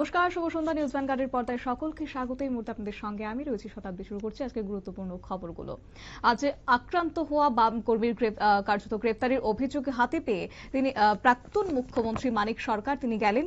নমস্কার, শুভ সন্ধ্যা, নিউজ ভ্যানগার্ডের পর্দায় সকলকে স্বাগত। এই মুহূর্তে আপনাদের সঙ্গে আমি রয়েছি শতাব্দী শুরু করছি আজকে গুরুত্বপূর্ণ খবরগুলো। আজ আক্রান্ত হওয়া বাম কর্মীর কার্যত গ্রেপ্তারের অভিযোগ হাতে পেয়ে তিনি প্রাক্তন মুখ্যমন্ত্রী মানিক সরকার তিনি গেলেন।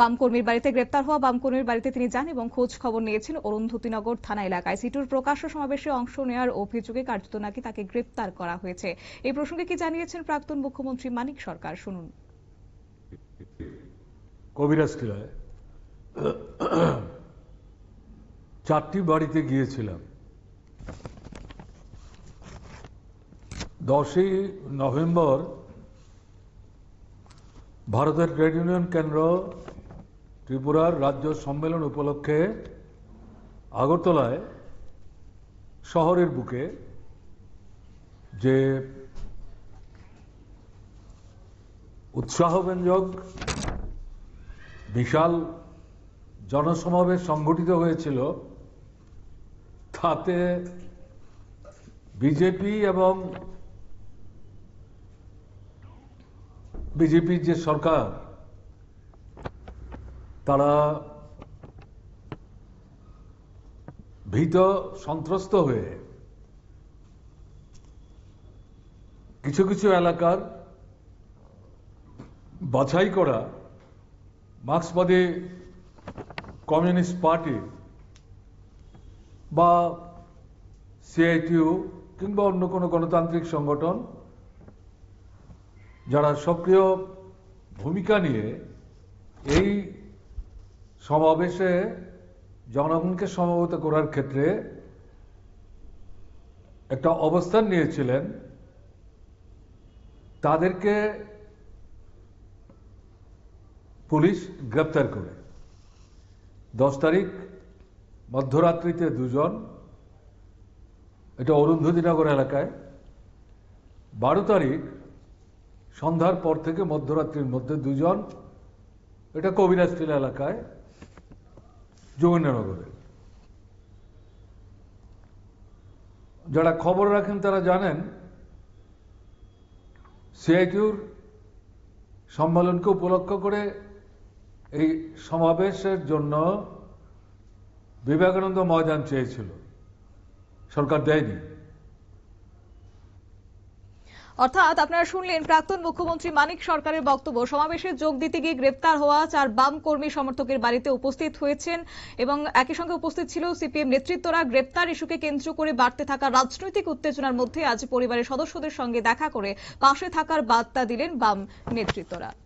বাম কর্মীর বাড়িতে গ্রেপ্তার হওয়া বাম কর্মীর বাড়িতে তিনি যান এবং খোঁজ খবর নিয়েছেন অরুন্ধতিনগর থানা এলাকায়। সিটুর প্রকাশ্য সমাবেশে অংশ নেওয়ার অভিযোগে কার্যত নাকি তাকে গ্রেপ্তার করা হয়েছে। এই প্রসঙ্গে কি জানিয়েছেন প্রাক্তন মুখ্যমন্ত্রী মানিক সরকার? শুনুন। কবিরাজ টিলায় চারটি বাড়িতে গিয়েছিলাম। দশই নভেম্বর ভারতের ট্রেড ইউনিয়ন কেন্দ্র ত্রিপুরার রাজ্য সম্মেলন উপলক্ষে আগরতলায় শহরের বুকে যে উৎসাহব্যঞ্জক, বিশাল জনসমাবেশ সংগঠিত হয়েছিল, তাতে বিজেপি এবং বিজেপির যে সরকার, তারা ভীত, সন্ত্রস্ত হয়ে কিছু কিছু এলাকার বাছাই করা, মার্ক্সবাদী কমিউনিস্ট পার্টি বা সিআইটিউ কিংবা অন্য কোনো গণতান্ত্রিক সংগঠন যারা সক্রিয় ভূমিকা নিয়ে এই সমাবেশে জনগণকে সমবেত করার ক্ষেত্রে একটা অবস্থান নিয়েছিলেন, তাদেরকে পুলিশ গ্রেপ্তার করে। দশ তারিখ, মধ্যরাত্রিতে দুজন, এটা অরুন্ধতিনগর এলাকায়। বারো তারিখ, সন্ধ্যার পর থেকে মধ্যরাত্রির মধ্যে দুজন, এটা কবিরাজটিলা এলাকায় যোগেন্দ্রনগরে যারা খবর রাখেন তারা জানেন সিআইটিউর সম্মেলনকে উপলক্ষ করে এই সমাবেশের জন্য বিবেকানন্দ ময়দান চেয়েছিল। সরকার দেয়নি। অর্থাৎ আপনারা শুনলেন, প্রাক্তন মুখ্যমন্ত্রী মানিক সরকারের বক্তব্য। সমাবেশে যোগ দিতে গিয়ে গ্রেপ্তার হওয়া চার বাম কর্মী সমর্থকের বাড়িতে উপস্থিত হয়েছেন এবং একই সঙ্গে উপস্থিত ছিল সিপিএম নেতৃত্বরা। গ্রেপ্তার ইস্যুকে কেন্দ্র করে বাড়তে থাকা রাজনৈতিক উত্তেজনার মধ্যে আজ পরিবারের সদস্যদের সঙ্গে দেখা করে পাশে থাকার বার্তা দিলেন বাম নেতৃত্বরা।